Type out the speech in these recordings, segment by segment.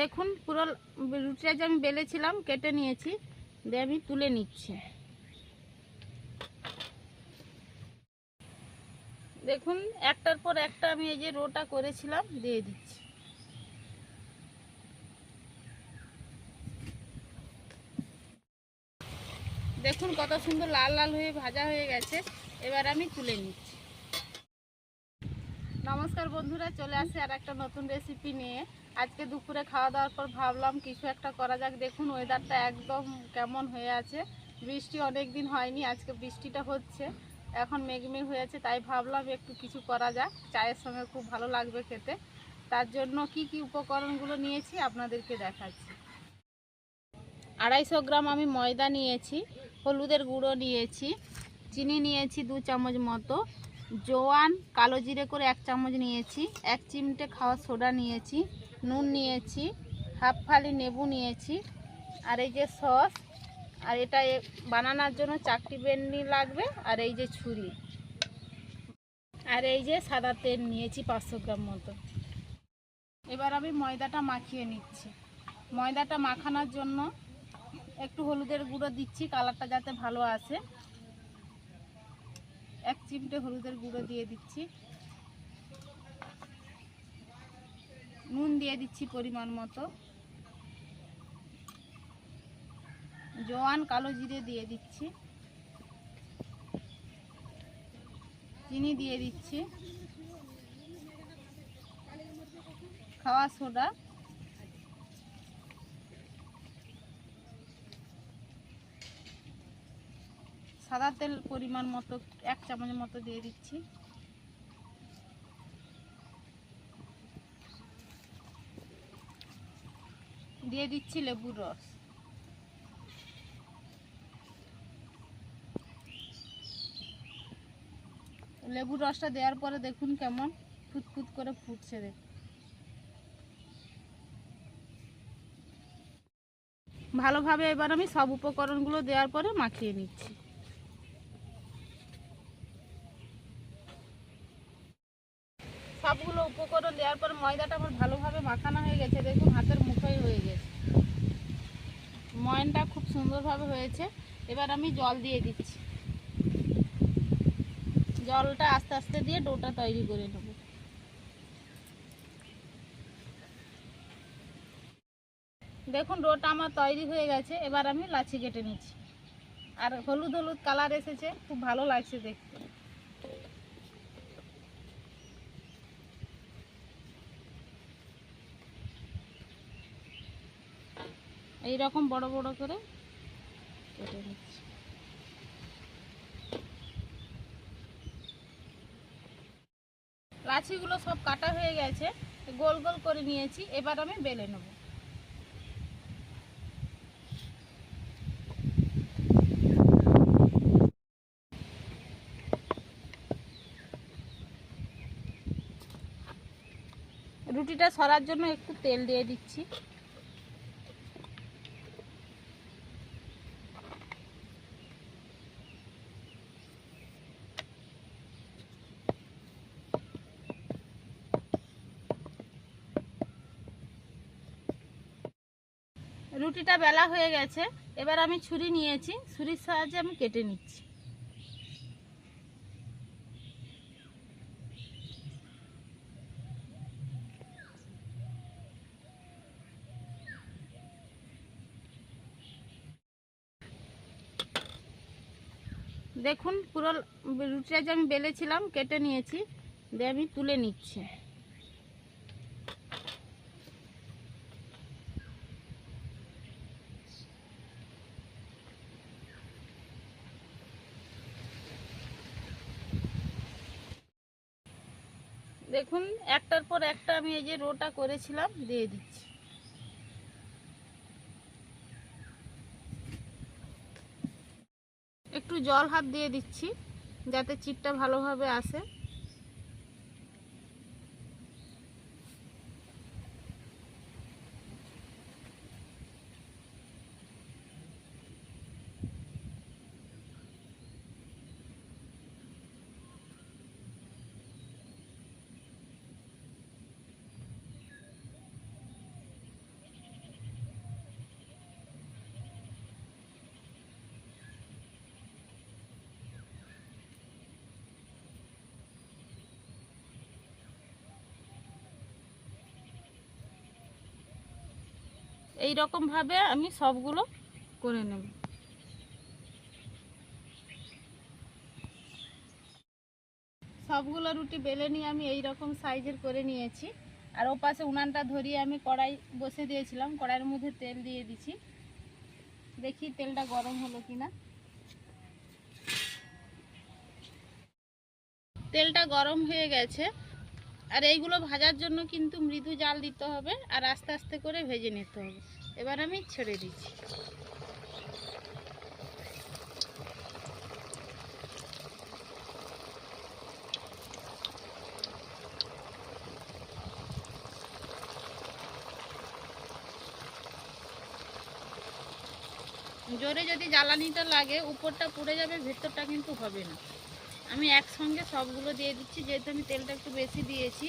দেখুন, পুরো রুটিটা যে আমি বেলেছিলাম কেটে নিয়েছি, দিয়ে আমি তুলে নিচ্ছি। দেখুন, একটার পর একটা আমি এই যে রোটা করেছিলাম, দিয়ে দিচ্ছি। দেখুন, কত সুন্দর লাল লাল হয়ে, ভাজা হয়ে গেছে, এবার আমি তুলে নিচ্ছি। নমস্কার বন্ধুরা, চলে আসি আর একটা নতুন রেসিপি নিয়ে। আজকে দুপুরে খাওয়া দাওয়ার পর ভাবলাম কিছু একটা করা যাক। দেখুন ওয়েদারটা একদম কেমন হয়ে আছে। বৃষ্টি অনেক দিন হয়নি, আজকে বৃষ্টিটা হচ্ছে। এখন মেঘমেঘ হয়ে আছে, তাই ভাবলাম একটু কিছু করা যাক। চায়ের সঙ্গে খুব ভালো লাগবে খেতে। তার জন্য কি কি উপকরণগুলো নিয়েছি আপনাদেরকে দেখাচ্ছি। আড়াইশো গ্রাম আমি ময়দা নিয়েছি, হলুদের গুঁড়ো নিয়েছি, চিনি নিয়েছি দু চামচ মতো। জোয়ান, কালো জিরে করে এক চামচ নিয়েছি, এক চিমটে খাওয়া সোডা নিয়েছি, নুন নিয়েছি, হাফ ফালি নেবু নিয়েছি, আর এই যে সস, আর এটা বানানোর জন্য চাকটি বেন্ডি লাগবে, আর এই যে ছুরি। আর এই যে সাদা তেল নিয়েছি পাঁচশো গ্রাম মতো। এবার আমি ময়দাটা মাখিয়ে নিচ্ছি। ময়দাটা মাখানোর জন্য একটু হলুদের গুঁড়ো দিচ্ছি, কালারটা যাতে ভালো আসে। এক চিমটে হলুদের গুঁড়ো দিয়ে দিচ্ছি। নুন দিয়ে দিচ্ছি পরিমাণ মতো। জোয়ান কালো জিরে দিয়ে দিচ্ছি। চিনি দিয়ে দিচ্ছি। খাওয়া সোডা। সাদা তেল পরিমাণ মতো, এক চামচের মতো দিয়ে দিচ্ছি। দিয়ে দিচ্ছি লেবুর রস। লেবুর রসটা দেওয়ার পরে দেখুন কেমন ফুটফুট করে ফুটছে দেখুন ভালোভাবে এবার আমি সব উপকরণগুলো দেওয়ার পরে মাখিয়ে নিচ্ছি সবগুলো উপকরণ দেওয়ার পর ময়দাটা আমার ভালোভাবে মাখানো হয়ে গেছে, দেখুন হাতের মুখোই হয়ে গেছে। ময়নটা খুব সুন্দরভাবে হয়েছে। এবার আমি জল দিয়ে দিচ্ছি। জলটা আস্তে আস্তে দিয়ে ডোটা তৈরি করে নেব। দেখুন, ডোটা আমার তৈরি হয়ে গেছে। এবার আমি লাচি কেটে নিচ্ছি। আর হলুদ হলুদ কালার এসেছে। খুব ভালো লাগছে দেখতে। এই রকম বড় বড় করে কেটে নিচ্ছি। লাচিগুলো সব কাটা হয়ে গেছে, গোল গোল করে নিয়েছি, এবার আমি বেলে নেব। রুটিটা সরার জন্য একটু তেল দিয়ে দিচ্ছি। রুটিটা বেলা হয়ে গেছে, এবার আমি ছুরি নিয়েছি, ছুরির সাহায্যে আমি কেটে নিচ্ছি। দেখুন, পুরো রুটিটা যে আমি বেলেছিলাম, কেটে নিয়েছি, দিয়ে আমি তুলে নিচ্ছি। দেখুন, একটার পর একটা আমি এই যে রোটা করেছিলাম, দিয়ে দিচ্ছি। একটু জল হাত দিয়ে দিচ্ছি, যাতে চিটটা ভালোভাবে আসে। এই রকমভাবে আমি সবগুলো করে নেব। সবগুলো রুটি বেলে নিয়ে আমি এই রকম সাইজের করে নিয়েছি। আর ও পাশে উনানটা ধরিয়ে আমি কড়াই বসে দিয়েছিলাম, কড়াইয়ের মধ্যে তেল দিয়ে দিছি। দেখি তেলটা গরম হলো কিনা। তেলটা গরম হয়ে গেছে। আর এইগুলো ভাজার জন্য কিন্তু মৃদু জাল দিতে হবে আর আস্তে আস্তে করে ভেজে নিতে হবে। এবার আমি ছেড়ে দিচ্ছি। জোরে যদি জ্বালানিটা লাগে, উপরটা পুড়ে যাবে, ভেতরটা কিন্তু হবে না। আমি একসঙ্গে সবগুলো দিয়ে দিচ্ছি, যেহেতু আমি তেলটা একটু বেশি দিয়েছি।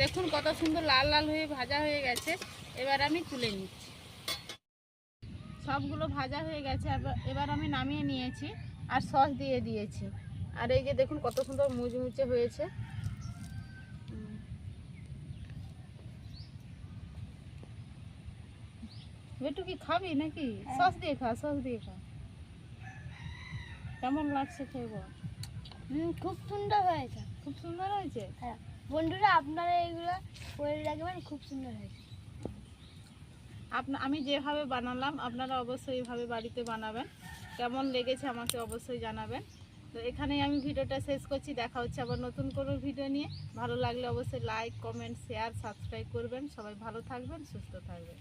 দেখুন কত সুন্দর লাল লাল হয়ে, ভাজা হয়ে গেছে। এবার আমি তুলে নিচ্ছি। সবগুলো ভাজা হয়ে গেছে এবার- আমি নামিয়ে নিয়েছি আর সস দিয়ে দিয়েছি। আর এই যে দেখুন কত সুন্দর মুচমুচে হয়েছে। বেটু কি খাবি নাকি? সস দিয়ে খা সস দিয়ে খা। কেমন লাগছে খেয়ে বল। খুব সুন্দর হয়েছে। খুব সুন্দর হয়েছে? হ্যাঁ। বন্ধুরা আপনারা এইগুলো করে রাখবেন খুব সুন্দর হয়েছে। আমি যেভাবে বানালাম, আপনারা অবশ্যই এইভাবে বাড়িতে বানাবেন। কেমন লেগেছে আমাকে অবশ্যই জানাবেন। তো এখানেই আমি ভিডিওটা শেষ করছি। দেখা হচ্ছে আবার নতুন কোনো ভিডিও নিয়ে। ভালো লাগলে অবশ্যই লাইক কমেন্ট শেয়ার সাবস্ক্রাইব করবেন। সবাই ভালো থাকবেন, সুস্থ থাকবেন।